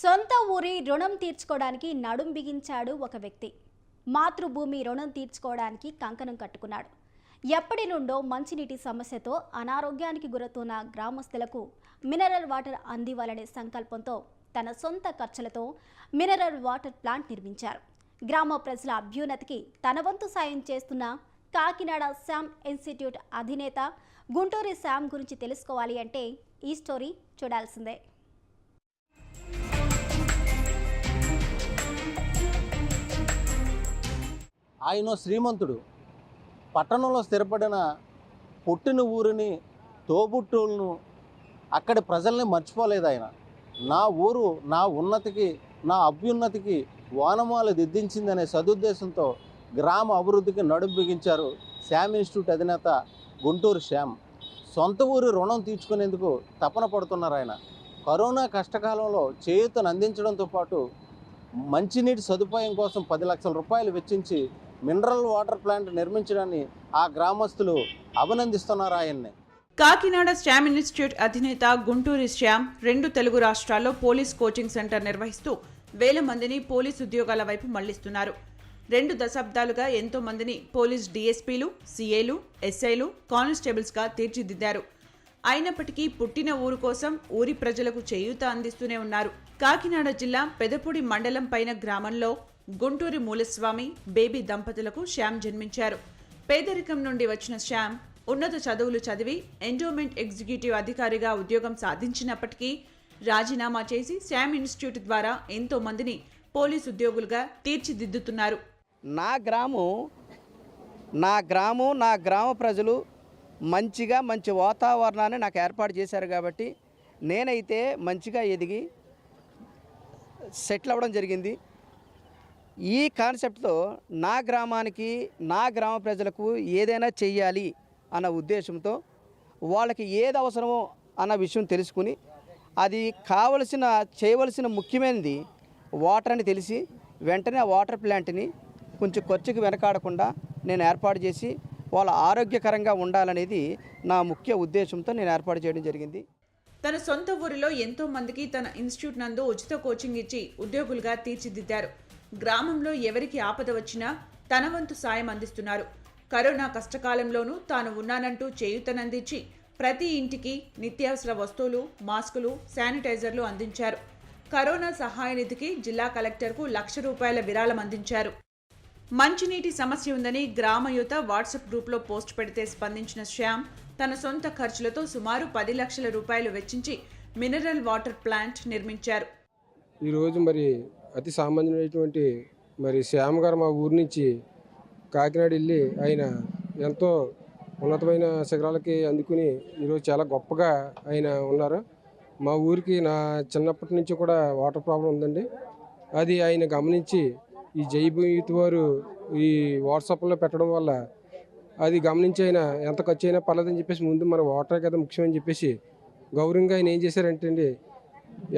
సొంత ఊరి రుణం తీర్చుకోవడానికి నడుం బిగించాడు ఒక వ్యక్తి. మాతృభూమి రుణం తీర్చుకోవడానికి కంకణం కట్టుకున్నాడు. ఎప్పటి నుండో మంచినీటి సమస్యతో అనారోగ్యానికి గురవుతున్న గ్రామస్తులకు మినరల్ వాటర్ అందివ్వాలనే సంకల్పంతో తన సొంత ఖర్చులతో మినరల్ వాటర్ ప్లాంట్ నిర్మించారు. గ్రామ ప్రజల అభ్యున్నతికి తన వంతు సాయం చేస్తున్న కాకినాడ శామ్ ఇన్స్టిట్యూట్ అధినేత గుంటూరి శామ్ గురించి తెలుసుకోవాలి అంటే ఈ స్టోరీ చూడాల్సిందే. ఆయన శ్రీమంతుడు. పట్టణంలో స్థిరపడిన పుట్టిన ఊరిని తోబుట్టులను అక్కడి ప్రజల్ని మర్చిపోలేదు ఆయన. నా ఊరు నా ఉన్నతికి నా అభ్యున్నతికి వానమాలు దిద్దించిందనే సదుద్దేశంతో గ్రామ అభివృద్ధికి నడుం బిగించారు శ్యామ్ ఇన్స్టిట్యూట్ అధినేత గుంటూరు శ్యామ్. సొంత ఊరి రుణం తీర్చుకునేందుకు తపన పడుతున్నారు ఆయన. కరోనా కష్టకాలంలో చేయూతను అందించడంతో పాటు మంచినీటి సదుపాయం కోసం పది లక్షల రూపాయలు వెచ్చించి మినరల్ వాటర్ ప్లాంట్ నిర్మించడాన్ని ఆ గ్రామస్తులు అభినందిస్తున్నారు ఆయన్ని? కాకినాడ శ్యామ్ ఇన్స్టిట్యూట్ అధినేత గుంటూరి శ్యామ్ రెండు తెలుగు రాష్ట్రాల్లో పోలీస్ కోచింగ్ సెంటర్ నిర్వహిస్తూ వేల మందిని పోలీస్ ఉద్యోగాల వైపు మళ్ళిస్తున్నారు. రెండు దశాబ్దాలుగా ఎంతో మందిని పోలీస్ డీఎస్పీలు సీఏలు ఎస్ఐలు కానిస్టేబుల్స్గా తీర్చిదిద్దారు. అయినప్పటికీ పుట్టిన ఊరు కోసం ఊరి ప్రజలకు చేయూత అందిస్తూనే ఉన్నారు. కాకినాడ జిల్లా పెదపూడి మండలం పైన గ్రామంలో గుంటూరి మూలస్వామి బేబీ దంపతులకు శ్యామ్ జన్మించారు. పేదరికం నుండి వచ్చిన శ్యామ్ ఉన్నత చదువులు చదివి ఎండోమెంట్ ఎగ్జిక్యూటివ్ అధికారిగా ఉద్యోగం సాధించినప్పటికీ రాజీనామా చేసి శ్యామ్ ఇన్స్టిట్యూట్ ద్వారా ఎంతో మందిని పోలీస్ ఉద్యోగులుగా తీర్చిదిద్దుతున్నారు. నా గ్రామం నా గ్రామం నా గ్రామ ప్రజలు మంచిగా మంచి వాతావరణాన్ని నాకు ఏర్పాటు చేశారు కాబట్టి నేనైతే మంచిగా ఎదిగి సెటిల్ అవ్వడం జరిగింది. ఈ కాన్సెప్ట్తో నా గ్రామానికి నా గ్రామ ప్రజలకు ఏదైనా చెయ్యాలి అన్న ఉద్దేశంతో వాళ్ళకి ఏది అవసరమో అన్న విషయం తెలుసుకుని అది కావలసిన చేయవలసిన ముఖ్యమైనది వాటర్ అని తెలిసి వెంటనే ఆ వాటర్ ప్లాంట్ని కొంచెం ఖర్చుకు వెనకాడకుండా నేను ఏర్పాటు చేసి వాళ్ళ ఆరోగ్యకరంగా ఉండాలనేది నా ముఖ్య ఉద్దేశంతో నేను ఏర్పాటు చేయడం జరిగింది. తన సొంత ఊరిలో ఎంతో మందికి తన ఇన్స్టిట్యూట్ నందు ఉచిత కోచింగ్ ఇచ్చి ఉద్యోగులుగా తీర్చిదిద్దారు. గ్రామంలో ఎవరికి ఆపద వచ్చినా తన వంతు సాయం అందిస్తున్నారు. కరోనా కష్టకాలంలోనూ తాను ఉన్నానంటూ చేయూతనందించి ప్రతి ఇంటికి నిత్యావసర వస్తువులు మాస్కులు శానిటైజర్లు అందించారు. కరోనా సహాయ నిధికి జిల్లా కలెక్టర్కు లక్ష రూపాయల విరాళం అందించారు. మంచినీటి సమస్య ఉందని గ్రామ యువత వాట్సాప్ గ్రూప్లో పోస్ట్ పెడితే స్పందించిన శ్యామ్ తన సొంత ఖర్చులతో సుమారు పది లక్షల రూపాయలు వెచ్చించి మినరల్ వాటర్ ప్లాంట్ నిర్మించారు. ఈరోజు మరి అతి సామాన్యమైనటువంటి మరి శ్యామ్ గారు మా ఊరి నుంచి కాకినాడ వెళ్ళి ఆయన ఎంతో ఉన్నతమైన శిఖరాలకి అందుకుని ఈరోజు చాలా గొప్పగా ఆయన ఉన్నారు. మా ఊరికి నా చిన్నప్పటి నుంచి కూడా వాటర్ ప్రాబ్లం ఉందండి. అది ఆయన గమనించి ఈ జైభూత్ వారు ఈ వాట్సాప్లో పెట్టడం వల్ల అది గమనించి ఆయన ఎంత ఖర్చు అయినా పర్లేదని చెప్పేసి ముందు మన వాటర్ కదా ముఖ్యమని చెప్పేసి గౌరవంగా ఆయన ఏం చేశారంటే అండి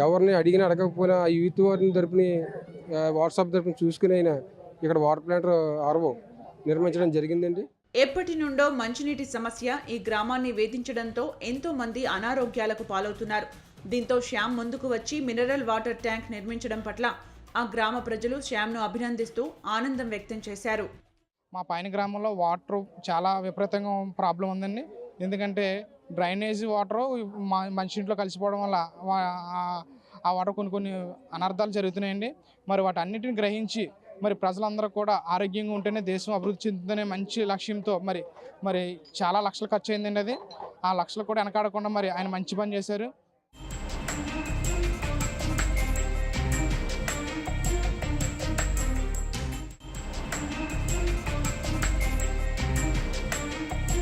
ఎవరిని అడిగినా అడగకపోయినా ఆ యూత్ వారిని తరపుని వాట్సాప్ తరపున చూసుకుని అయినా ఇక్కడ వాటర్ ప్లాంట్ ఆర్వో నిర్మించడం జరిగిందండి. ఎప్పటి నుండో మంచినీటి సమస్య ఈ గ్రామాన్ని వేధించడంతో ఎంతో మంది అనారోగ్యాలకు పాలవుతున్నారు. దీంతో శ్యామ్ ముందుకు వచ్చి మినరల్ వాటర్ ట్యాంక్ నిర్మించడం పట్ల ఆ గ్రామ ప్రజలు శ్యామ్ను అభినందిస్తూ ఆనందం వ్యక్తం చేశారు. మా పైన గ్రామంలో వాటర్ చాలా విపరీతంగా ప్రాబ్లం ఉందండి. ఎందుకంటే డ్రైనేజ్ వాటరు మా మంచినీటిలో కలిసిపోవడం వల్ల ఆ- ఆ వాటర్ కొన్ని కొన్ని అనర్థాలు జరుగుతున్నాయండి. మరి వాటన్నిటిని గ్రహించి మరి ప్రజలందరూ కూడా ఆరోగ్యంగా ఉంటేనే దేశం అభివృద్ధి చెందుతుందనే మంచి లక్ష్యంతో మరి మరి చాలా లక్షలు ఖర్చు అయిందండి అది. ఆ లక్షలు కూడా వెనకాడకుండా మరి ఆయన మంచి పని చేశారు.